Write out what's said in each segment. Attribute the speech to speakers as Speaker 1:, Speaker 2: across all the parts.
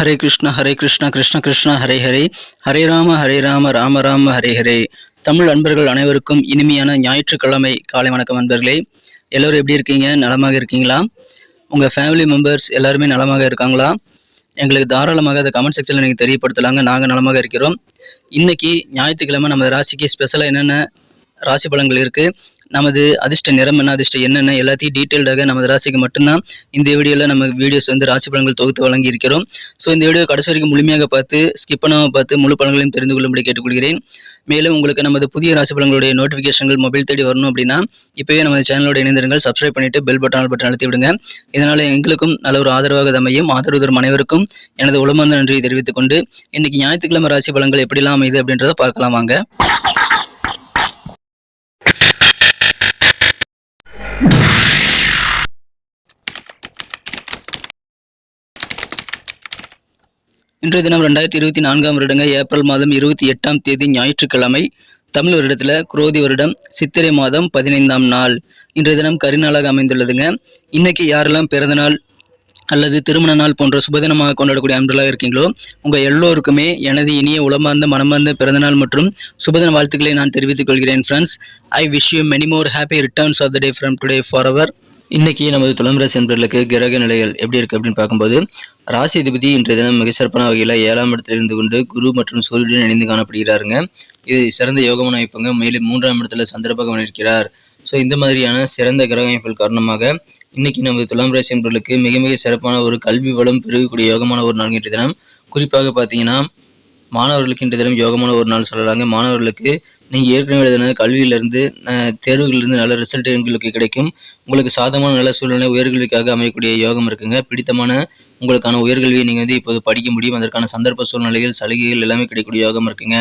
Speaker 1: ஹரே கிருஷ்ண ஹரே கிருஷ்ண கிருஷ்ண கிருஷ்ண ஹரே ஹரே. ஹரே ராம ஹரே ராம ராம ராம ஹரே ஹரே. தமிழ் அன்பர்கள் அனைவருக்கும் இனிமையான ஞாயிற்றுக்கிழமை. காலை வணக்கம் அன்பர்களே. எல்லோரும் எப்படி இருக்கீங்க? நலமாக இருக்கீங்களா? உங்கள் ஃபேமிலி மெம்பர்ஸ் எல்லாருமே நலமாக இருக்காங்களா? எங்களுக்கு தாராளமாக அதை கமெண்ட் செக்ஷனில் நீங்கள் தெரியப்படுத்தலாங்க. நாங்கள் நலமாக இருக்கிறோம். இன்னைக்கு ஞாயிற்றுக்கிழமை நம்ம ராசிக்கு ஸ்பெஷலாக என்னென்ன ராசி பலன்கள் இருக்குது நமது அதிர்ஷ்ட நிறம் என்ன அதிர்ஷ்ட என்னென்ன எல்லாத்தையும் டீட்டெயில்டாக நமது ராசிக்கு மட்டும்தான் இந்த வீடியோவில் நம்ம வீடியோஸ் வந்து ராசி பலன்கள் தொகுத்து வழங்கி இருக்கிறோம் ஸோ இந்த வீடியோ கடைசி வரைக்கும் முழுமையாக பார்த்து ஸ்கிப் பண்ணாமல் பார்த்து முழு பலன்களையும் தெரிந்து கொள்ளும்படி கேட்டுக்கொள்கிறேன். மேலும் உங்களுக்கு நமது புதிய ராசி பலன்களுடைய நோட்டிஃபிகேஷன்கள் மொபைல் தேடி வரணும் அப்படின்னா இப்போவே நமது சேனலோட இணைந்திருங்கள். சப்ஸ்கிரைப் பண்ணிவிட்டு பெல் பட்டன் பட்டன் அழுத்தி விடுங்க. இதனால் எங்களுக்கும் நல்ல ஒரு ஆதரவாக அமையும். ஆதரவு தரும் அனைவருக்கும் எனது உளமார்ந்த நன்றியை தெரிவித்துக் கொண்டு இன்னைக்கு ஞாயிற்றுக்கிழமை ராசி பலன்கள் எப்படிலாம் அமைது அப்படின்றத பார்க்கலாம் வாங்க. இன்றைய தினம் ரெண்டாயிரத்தி இருபத்தி நான்காம் வருடங்க ஏப்ரல் மாதம் இருபத்தி எட்டாம் தேதி ஞாயிற்றுக்கிழமை தமிழ் வருடத்தில் குரோதி வருடம் சித்திரை மாதம் பதினைந்தாம் நாள். இன்றைய தினம் கரிநாளாக அமைந்துள்ளதுங்க. இன்னைக்கு யாரெல்லாம் பிறந்த நாள் அல்லது திருமண நாள் போன்ற சுபதினமாக கொண்டாடக்கூடிய அன்பர்களாக இருக்கீங்களோ உங்கள் எல்லோருக்குமே எனது இனிய உளமார்ந்த மனமார்ந்த பிறந்தநாள் மற்றும் சுபதின வாழ்த்துக்களை நான் தெரிவித்துக் கொள்கிறேன் friends I wish you many more happy returns of the day from today for our இன்னைக்கு நமது துலாம் ராசி என்பர்களுக்கு கிரக நிலைகள் எப்படி இருக்கு அப்படின்னு பார்க்கும்போது ராசி அதிபதி இன்றைய தினம் மிக சிறப்பான வகையில் ஏழாம் இடத்தில் இருந்து கொண்டு குரு மற்றும் சூரியன் இணைந்து காணப்படுகிறாருங்க. இது சிறந்த யோகமான அமைப்புங்க. மேலும் மூன்றாம் இடத்துல சந்திரபகவான் இருக்கிறார். ஸோ இந்த மாதிரியான சிறந்த கிரக அமைப்புகள் காரணமாக இன்னைக்கு நமது துலாம் ராசி என்பர்களுக்கு மிக மிக சிறப்பான ஒரு கல்வி வளம் பெருகக்கூடிய யோகமான ஒரு நாள் இன்றைய தினம். குறிப்பாக பார்த்தீங்கன்னா மாணவர்களுக்கு இன்றைய தினம் யோகமான ஒரு நாள் சொல்லலாங்க. மாணவர்களுக்கு நீங்கள் ஏற்கனவே எழுதின கல்வியிலிருந்து தேர்வுகளிலிருந்து நல்ல ரிசல்ட் எங்களுக்கு கிடைக்கும். உங்களுக்கு சாதமான நல்ல சூழ்நிலை உயர்கல்விக்காக அமையக்கூடிய யோகம் இருக்குங்க. பிடித்தமான உங்களுக்கான உயர்கல்வியை நீங்கள் வந்து இப்போது படிக்க முடியும். அதற்கான சந்தர்ப்ப சூழ்நிலைகள் சலுகைகள் எல்லாமே கிடைக்கக்கூடிய யோகம் இருக்குங்க.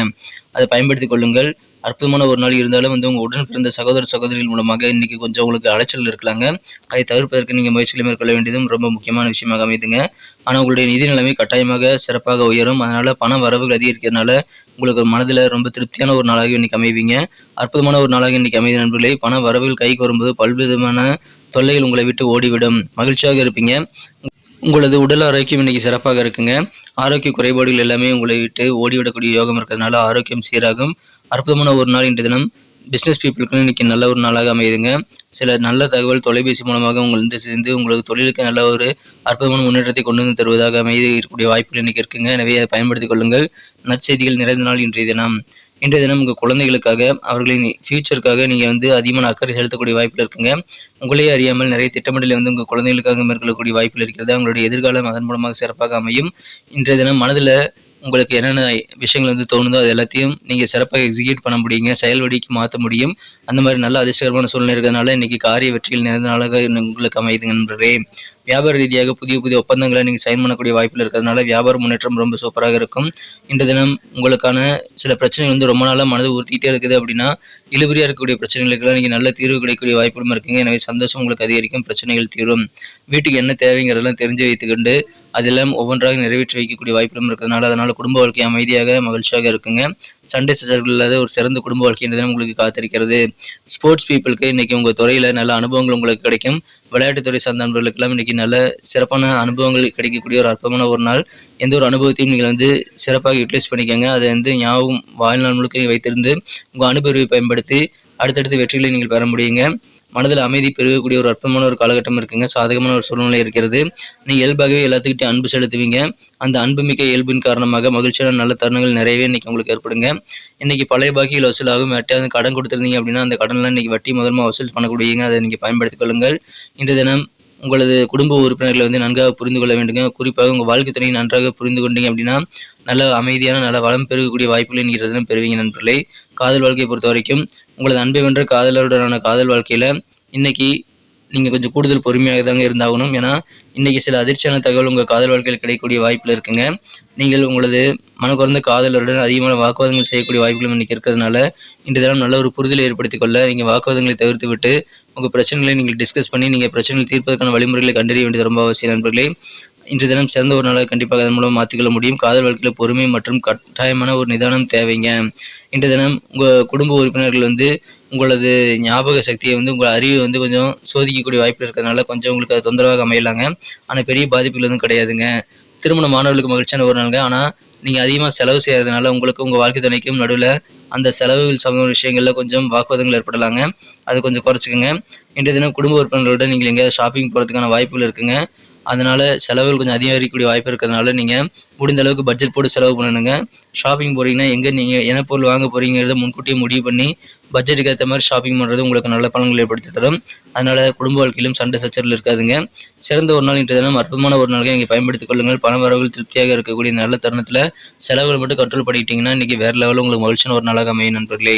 Speaker 1: அதை பயன்படுத்திக் கொள்ளுங்கள். அற்புதமான ஒரு நாள் இருந்தாலும் வந்து உங்கள் உடன் பிறந்த சகோதர சகோதரிகள் மூலமாக இன்றைக்கி கொஞ்சம் உங்களுக்கு அலைச்சல் இருக்கலாங்க அதை தவிர்ப்பதற்கு நீங்கள் முயற்சிகளை மேற்கொள்ள வேண்டியதும் ரொம்ப முக்கியமான விஷயமாக அமைதுங்க. ஆனால் உங்களுடைய நிதி நிலைமை கட்டாயமாக சிறப்பாக உயரும். அதனால் பண வரவுகள் அதிகரிக்கிறதுனால உங்களுக்கு மனதில் ரொம்ப திருப்தியான ஒரு நாளாக இன்றைக்கி அமைவீங்க. அற்புதமான ஒரு நாளாக இன்றைக்கி அமைதி நண்பர்களே. பண வரவுகள் கைக்கு வரும்போது பல்விதமான தொல்லைகள் உங்களை விட்டு ஓடிவிடும். மகிழ்ச்சியாக இருப்பீங்க. உங்களது உடல் ஆரோக்கியம் இன்னைக்கு சிறப்பாக இருக்குங்க. ஆரோக்கிய குறைபாடுகள் எல்லாமே உங்களை விட்டு ஓடிவிடக்கூடிய யோகம் இருக்கிறதுனால ஆரோக்கியம் சீராகும். அற்புதமான ஒரு நாள் இன்றைய தினம். பிஸ்னஸ் பீப்புளுக்கு இன்னைக்கு நல்ல ஒரு நாளாக அமையுதுங்க. சில நல்ல தகவல் தொலைபேசி மூலமாக உங்கள் வந்து சேர்ந்து உங்களுக்கு தொழிலுக்கு நல்ல ஒரு அற்புதமான முன்னேற்றத்தை கொண்டு வந்து தருவதாக அமைதி இருக்கக்கூடிய வாய்ப்புகள் இன்னைக்கு இருக்குங்க. எனவே அதை பயன்படுத்திக் கொள்ளுங்கள். நற்செய்திகள் நிறைந்த நாள் இன்றைய தினம். இன்றைய தினம் உங்கள் குழந்தைகளுக்காக அவர்களின் ஃபியூச்சருக்காக நீங்கள் வந்து அதிகமான அக்கறை செலுத்தக்கூடிய வாய்ப்பில் இருக்குங்க. உங்களையே அறியாமல் நிறைய திட்டமிடலை வந்து உங்கள் குழந்தைகளுக்காக மேற்கொள்ளக்கூடிய வாய்ப்பில் இருக்கிறது. அவங்களுடைய எதிர்காலம் அதன் மூலமாக சிறப்பாக அமையும். இன்றைய தினம் மனதில் உங்களுக்கு என்னென்ன விஷயங்கள் வந்து தோணுதோ அது எல்லாத்தையும் நீங்கள் சிறப்பாக எக்ஸிக்யூட் பண்ண முடியுங்க. செயல்வடிக்கு மாற்ற முடியும். அந்த மாதிரி நல்ல அதிர்ஷ்டகரமான சூழ்நிலை இருக்கிறதுனால இன்றைக்கி காரிய வெற்றிகள் நிறைந்த நாளாக உங்களுக்கு அமையுதுங்க நண்பர்களே. வியாபார ரீதியாக புதிய புதிய ஒப்பந்தங்களை நீங்கள் சைன் பண்ணக்கூடிய வாய்ப்பில் இருக்கிறதுனால வியாபார முன்னேற்றம் ரொம்ப சூப்பராக இருக்கும். இன்று தினம் உங்களுக்கான சில பிரச்சனைகள் வந்து ரொம்ப நாளாக மனது உறுத்திட்டே இருக்குது அப்படின்னா இழுபறியாக இருக்கக்கூடிய பிரச்சனைகளுக்கெல்லாம் நீங்கள் நல்ல தீர்வு கிடைக்கக்கூடிய வாய்ப்புகளும் இருக்குங்க. எனவே சந்தோஷம் உங்களுக்கு அதிகரிக்கும் பிரச்சனைகள் தீரும். வீட்டுக்கு என்ன தேவைங்கிறதெல்லாம் தெரிஞ்சு வைத்துக்கொண்டு அதெல்லாம் ஒவ்வொன்றாக நிறைவேற்றி வைக்கக்கூடிய வாய்ப்புகளும் இருக்கிறதுனால அதனால் குடும்ப வாழ்க்கை அமைதியாக மகிழ்ச்சியாக இருக்குங்க. சண்டை சச்சரவுகள் இல்லாத ஒரு சிறந்த குடும்ப வாழ்க்கை தினம் உங்களுக்கு காத்திருக்கிறது. ஸ்போர்ட்ஸ் பீப்புளுக்கு இன்னைக்கு உங்கள் துறையில் நல்ல அனுபவங்கள் உங்களுக்கு கிடைக்கும். விளையாட்டுத்துறை சார்ந்த நண்பர்களுக்கெல்லாம் இன்னைக்கு நல்ல சிறப்பான அனுபவங்கள் கிடைக்கக்கூடிய ஒரு அற்பமான ஒரு நாள். எந்த ஒரு அனுபவத்தையும் நீங்கள் வந்து சிறப்பாக யூட்டிலைஸ் பண்ணிக்கோங்க. அதை வந்து ஞாபகம் வாழ்நாள் முழுக்க வைத்திருந்து உங்கள் அனுபவத்தை பயன்படுத்தி அடுத்தடுத்து வெற்றிகளை நீங்கள் பெற முடியுங்க. மனதில் அமைதி பெருகக்கூடிய ஒரு அற்புதமான ஒரு காலகட்டம் இருக்குங்க. சாதகமான ஒரு சூழ்நிலை இருக்கிறது. நீங்கள் இயல்பாகவே எல்லாத்துக்கிட்டையும் அன்பு செலுத்துவீங்க. அந்த அன்புமிக்க இயல்பின் காரணமாக மகிழ்ச்சியான நல்ல தருணங்கள் நிறையவே இன்றைக்கி உங்களுக்கு ஏற்படுங்க. இன்றைக்கி பழைய பாக்கியில் வசூலாகும் யார்ட்டையாவது கடன் கொடுத்துருந்தீங்க அப்படின்னா அந்த கடன்லாம் இன்றைக்கி வட்டி முதல்மா வசூல் பண்ணக்கூடியங்க. அதை நீங்கள் பயன்படுத்திக் கொள்ளுங்கள். இன்றைய தினம் உங்களது குடும்ப உறுப்பினர்களை வந்து நன்றாக புரிந்து கொள்ள வேண்டுங்க. குறிப்பாக உங்கள் வாழ்க்கை துணையை நன்றாக புரிந்து கொண்டீங்க அப்படின்னா நல்ல அமைதியான நல்ல வளம் பெருகக்கூடிய வாய்ப்புகள் என்கிறதும் பெறுவீங்க நண்பர்களே. காதல் வாழ்க்கையை பொறுத்த வரைக்கும் உங்களது அன்பை வென்ற காதலருடனான காதல் வாழ்க்கையில் இன்னைக்கு நீங்கள் கொஞ்சம் கூடுதல் பொறுமையாக தாங்க இருந்தாகணும். ஏன்னா இன்றைக்கி சில அதிர்ச்சியான தகவல் உங்கள் காதல் வாழ்க்கையில் கிடைக்கக்கூடிய வாய்ப்பில் இருக்குங்க. நீங்கள் உங்களது மனக்குறந்த காதலருடன் அதிகமான வாக்குவாதங்கள் செய்யக்கூடிய வாய்ப்புகளும் இன்றைக்கி இருக்கிறதுனால இன்று தினம் நல்ல ஒரு புரிதலை ஏற்படுத்திக் கொள்ள நீங்கள் வாக்குவாதங்களை தவிர்த்து விட்டு உங்கள் பிரச்சனைகளை நீங்கள் டிஸ்கஸ் பண்ணி நீங்கள் பிரச்சனைகளை தீர்ப்பதற்கான வழிமுறைகளை கண்டறிய வேண்டியது ரொம்ப அவசியம் நண்பர்களே. இன்று தினம் சிறந்த ஒரு நாளாக கண்டிப்பாக அதன் மூலம் மாற்றிக்கொள்ள முடியும். காதல் வாழ்க்கையில் பொறுமை மற்றும் கட்டாயமான ஒரு நிதானம் தேவைங்க. இன்று தினம் உங்கள் குடும்ப உறுப்பினர்கள் வந்து உங்களது ஞாபக சக்தியை வந்து உங்கள் அறிவை வந்து கொஞ்சம் சோதிக்கக்கூடிய வாய்ப்பு இருக்கிறதுனால கொஞ்சம் உங்களுக்கு அது தொந்தரவாக அமையலாங்க. ஆனால் பெரிய பாதிப்புகள் எதுவும் கிடையாதுங்க. திருமண மாணவர்களுக்கு மகிழ்ச்சியான ஒரு நாளுங்க. ஆனால் நீங்கள் அதிகமாக செலவு செய்கிறதுனால உங்களுக்கு உங்கள் வாழ்க்கை துணைக்கும் நடுவில் அந்த செலவுகள் சம்பந்த விஷயங்களில் கொஞ்சம் வாக்குவாதங்கள் ஏற்படலாங்க. அது கொஞ்சம் குறைச்சிக்கோங்க. இன்றைய தினம் குடும்ப உறுப்பினர்களோட நீங்கள் எங்கேயாவது ஷாப்பிங் போகிறதுக்கான வாய்ப்புகள் இருக்குங்க. அதனால் செலவுகள் கொஞ்சம் அதிகரிக்கக்கூடிய வாய்ப்பு இருக்கிறதுனால நீங்கள் முடிந்த அளவுக்கு பட்ஜெட் போட்டு செலவு பண்ணணுங்க. ஷாப்பிங் போகிறீங்கன்னா எங்கே நீங்கள் என்ன பொருள் வாங்க போகிறீங்கிறத முன்கூட்டியே முடிவு பண்ணி பட்ஜெட்டுக்கு ஏற்ற மாதிரி ஷாப்பிங் பண்ணுறது உங்களுக்கு நல்ல பலன்களை ஏற்படுத்தி தரும். அதனால் குடும்ப வாழ்க்கையிலும் சண்டை சச்சரவு இருக்காதுங்க. சிறந்த ஒரு நாள் இன்றைய தினம் அற்புதமான ஒரு நாளைக்கு நீங்கள் பயன்படுத்திக் கொள்ளுங்கள். பண வரவுகள் திருப்தியாக இருக்கக்கூடிய நல்ல தருணத்தில் செலவுகள் மட்டும் கண்ட்ரோல் பண்ணிக்கிட்டீங்கன்னா இன்றைக்கி வேறு லெவலில் உங்களுக்கு மகிழ்ச்சியான ஒரு நாளாக அமையும் நண்பர்களே.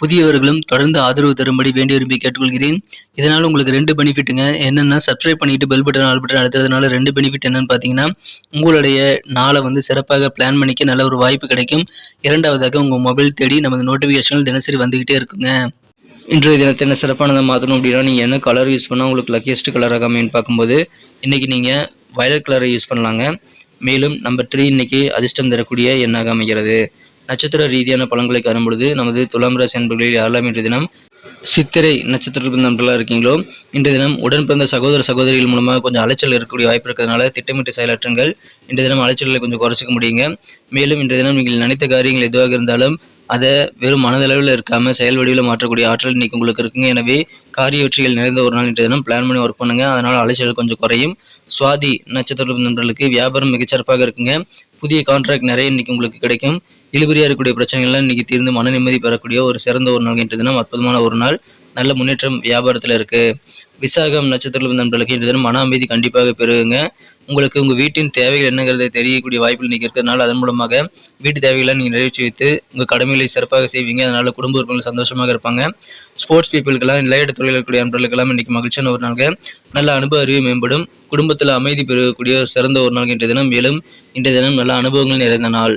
Speaker 1: புதியவர்களும் தொடர்ந்து ஆதரவு தரும்படி வேண்டி விரும்பி கேட்டுக்கொள்கிறேன். இதனால் உங்களுக்கு ரெண்டு பெனிஃபிட்டுங்க என்னென்னா சப்ஸ்கிரைப் பண்ணிட்டு பெல் பட்டன் ஆல் பட்டன் அழுத்துறதுனால ரெண்டு பெனிஃபிட் என்னன்னு பார்த்தீங்கன்னா உங்களுடைய நாளை வந்து சிறப்பாக பிளான் பண்ணிக்க நல்ல ஒரு வாய்ப்பு கிடைக்கும். இரண்டாவதாக உங்கள் மொபைல் தேடி நமது நோட்டிஃபிகேஷன்கள் தினசரி வந்துக்கிட்டே இருக்குங்க. இன்றைய தினத்தை என்ன சிறப்பானதை மாற்றணும் அப்படின்னா நீங்கள் என்ன கலர் யூஸ் பண்ணால் உங்களுக்கு லக்கியஸ்ட் கலராக அமைன்னு பார்க்கும்போது இன்றைக்கி நீங்கள் வயலட் கலரை யூஸ் பண்ணலாங்க. மேலும் நம்பர் த்ரீ இன்னைக்கு அதிர்ஷ்டம் தரக்கூடிய எண்ணாக அமைகிறது. நட்சத்திர ரீதியான பலன்களை காணும் பொழுது நமது துலாம் ராசி அன்பர்களில் யாரெல்லாம் இன்றைய தினம் சித்திரை நட்சத்திரத்தில் நண்பர்களாக இருக்கீங்களோ இன்றைய தினம் உடன் பிறந்த சகோதர சகோதரிகள் மூலமாக கொஞ்சம் அலைச்சல் இருக்கக்கூடிய வாய்ப்பு இருக்கிறதுனால திட்டமிட்டு செயலாற்றுங்கள். இன்றைய தினம் அலைச்சல்களை கொஞ்சம் குறைச்சிக்க முடியுங்க. மேலும் இன்றைய தினம் நீங்கள் நினைத்த காரியங்கள் எதுவாக இருந்தாலும் அதை வெறும் மனதளவில் இருக்காமல் செயல் வடிவில் மாற்றக்கூடிய ஆற்றல் இன்றைக்கி உங்களுக்கு இருக்குங்க. எனவே காரிய வெற்றிகள் நிறைந்த ஒரு நாள் இன்றைய தினம் பிளான் பண்ணி ஒர்க் பண்ணுங்க. அதனால் அலைச்சல் கொஞ்சம் குறையும். சுவாதி நட்சத்திர நண்பர்களுக்கு வியாபாரம் மிகச்சிறப்பாக இருக்குங்க. புதிய கான்ட்ராக்ட் நிறைய இன்றைக்கி உங்களுக்கு கிடைக்கும். இழுபறியாக இருக்கக்கூடிய பிரச்சனைகள்லாம் இன்னைக்கு தீர்ந்து மன நிம்மதி பெறக்கூடிய ஒரு சிறந்த ஒரு நாள் இன்றைய தினம் அற்புதமான ஒரு நாள். நல்ல முன்னேற்றம் வியாபாரத்தில் இருக்குது விசாகம் நட்சத்திரத்தில் நண்பர்களுக்கு இன்றைய தினம் மன அமைதி கண்டிப்பாக பெறுங்க உங்களுக்கு உங்கள் வீட்டின் தேவைகள் என்னங்கிறத தெரியக்கூடிய வாய்ப்பில் இன்றைக்கி இருக்கிறதுனால அதன் மூலமாக வீட்டு தேவைகளை நீங்கள் நிறைவேற்றி வைத்து உங்கள் கடமைகளை சிறப்பாக செய்வீங்க. அதனால் குடும்ப உறுப்பினர்கள் சந்தோஷமாக இருப்பாங்க. ஸ்போர்ட்ஸ் பீப்புளுக்கெல்லாம் விளையாட்டு துறையில் இருக்கக்கூடிய நண்பர்களுக்கெல்லாம் இன்றைக்கி மகிழ்ச்சியான ஒரு நாள் நல்ல அனுபவ அறிவு மேம்படும். குடும்பத்தில் அமைதி பெறக்கூடிய சிறந்த ஒரு நாள் இன்றைய தினம். மேலும் இன்றைய தினம் நல்ல அனுபவங்கள் நிறைந்த நாள்.